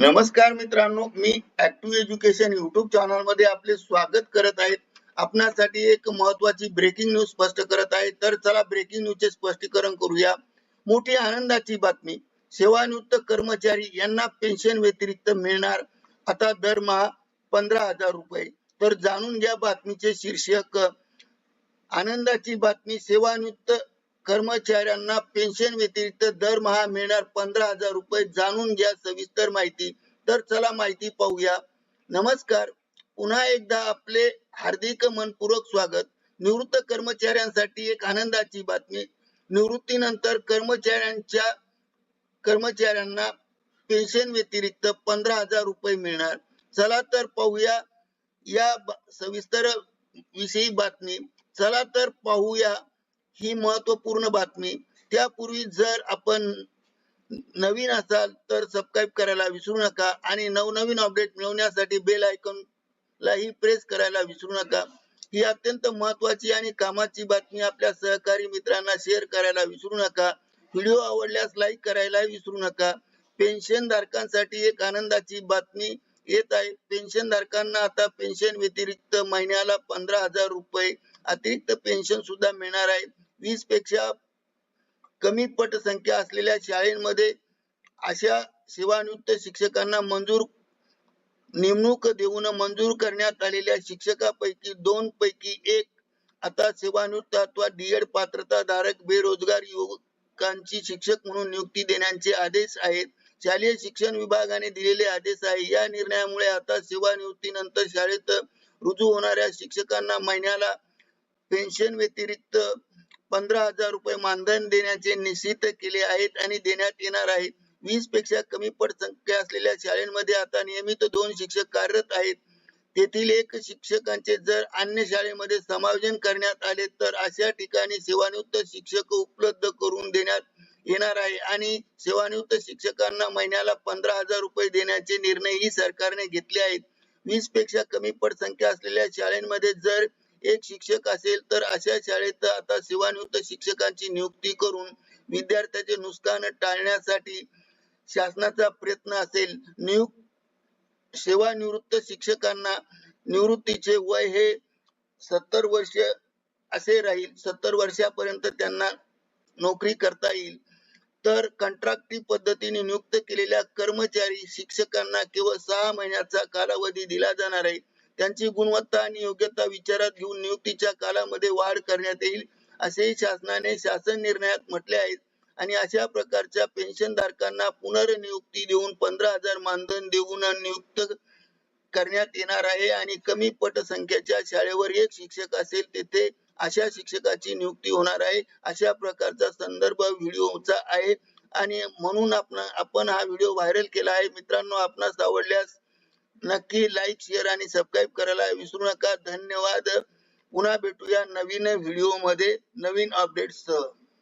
नमस्कार मित्रांनो मी ऍक्टिव्ह एज्युकेशन युट्यूब चॅनलमध्ये आपले स्वागत करत आहे. आपणासाठी एक महत्वाची ब्रेकिंग न्यूज स्पष्ट करत आहे. तर चला ब्रेकिंग न्यूजचे स्पष्टीकरण करूया. मोठी आनंदाची बातमी सेवानिवृत्त कर्मचारी यांना पेन्शन व्यतिरिक्त मिळणार. आता दरमहा पंधरा हजार रुपये. तर जाणून घ्या बातमीचे शीर्षक. आनंदाची बातमी सेवानिवृत्त कर्मचाऱ्यांना पेन्शन व्यतिरिक्त दरमहा मिळणार पंधरा हजार रुपये जाणून घ्या सविस्तर माहिती. तर चला माहिती पाहूया. नमस्कार. पुन्हा एकदा आपले हार्दिक मनपूर्वक स्वागत. निवृत्त कर्मचाऱ्यांसाठी एक आनंदाची बातमी. निवृत्तीनंतर कर्मचाऱ्यांच्या कर्मचाऱ्यांना पेन्शन व्यतिरिक्त पंधरा हजार रुपये मिळणार. चला तर पाहूया या सविस्तर विषयी बातमी. चला तर पाहूया ही महत्त्वपूर्ण बातमी. त्यापूर्वी जर आपण नवीन असाल तर सबस्क्राईब करायला विसरू नका आणि नवनवीन अपडेट मिळवण्यासाठी बेल आयकॉन लाही प्रेस करायला विसरू नका. ही अत्यंत महत्वाची आणि कामाची बातमी आपल्या सहकारी मित्रांना शेअर करायला विसरू नका. व्हिडिओ आवडल्यास लाईक करायला विसरू नका. पेन्शन धारकांसाठी एक आनंदाची बातमी येत आहे. पेन्शन धारकांना आता पेन्शन व्यतिरिक्त महिन्याला पंधरा हजार रुपये अतिरिक्त पेन्शन सुद्धा मिळणार आहे. वीसपेक्षा कमी पटसंख्या असलेल्या शाळेमध्ये अशा सेवानिवृत्त शिक्षकांना मंजूर नेमणूक देऊन मंजूर करण्यात आलेल्या शिक्षकापैकी दोन पैकी एक आता सेवानिवृत्त अथवा डीएड पात्रता धारक बेरोजगार युवकांची शिक्षक म्हणून नियुक्ती देण्याचे आदेश आहेत. शालेय शिक्षण विभागाने दिलेले आदेश आहे. या निर्णयामुळे आता सेवानिवृत्तीनंतर शाळेत रुजू होणाऱ्या शिक्षकांना महिन्याला पेन्शन व्यतिरिक्त पंधरा हजार रुपये मानधन देण्याचे निश्चित केले आहेत आणि देण्यात येणार आहेत. वीसपेक्षा कमी पटसंख्या असलेल्या शाळेमध्ये आता नियमित दोन शिक्षक कार्यरत आहेत. तेथील एक शिक्षकांचे जर अन्य शाळेमध्ये समायोजन करण्यात आले तर अशा ठिकाणी सेवानिवृत्त शिक्षक उपलब्ध करून देण्यात येणार आहे आणि सेवानिवृत्त शिक्षकांना महिन्याला पंधरा हजार रुपये देण्याचे निर्णयही सरकारने घेतले आहेत. वीसपेक्षा कमी पटसंख्या असलेल्या शाळांमध्ये जर एक शिक्षक असेल तर अशा शाळेत आता सेवानिवृत्त शिक्षकांची नियुक्ती करून विद्यार्थ्याचे नुकसान टाळण्यासाठी शासनाचा प्रयत्न असेल. नियुक्त सेवानिवृत्त शिक्षकांना निवृत्तीचे वय हे सत्तर वर्ष असे राहील. सत्तर वर्षापर्यंत त्यांना नोकरी करता येईल. तर कंत्राटी पद्धतीने नियुक्त केलेल्या कर्मचारी शिक्षकांना केवळ सहा महिन्याचा कालावधी दिला जाणार आहे. त्यांची गुणवत्ता आणि योग्यता विचारात घेऊन नियुक्तीच्या कालामध्ये वाढ करण्यात येईल असेही शासनाने शासन निर्णयात म्हटले आहे. आणि अशा प्रकारच्या पेन्शन धारकांना पुनर्नियुक्ती देऊन पंधरा हजार मानधन देऊन नियुक्त करण्यात येणार आहे आणि कमी पटसंख्येच्या शाळेवर एक शिक्षक असेल तेथे अशा शिक्षकाची नियुक्ती होणार आहे. अशा प्रकारचा संदर्भ व्हिडिओचा आहे. आणि म्हणून आपण आपण हा व्हिडिओ व्हायरल केला आहे. मित्रांनो आपणास आवडल्यास नक्की लाईक शेअर आणि सबस्क्राईब करायला विसरू नका. धन्यवाद. पुन्हा भेटूया नवीन व्हिडिओमध्ये नवीन अपडेट्स सह.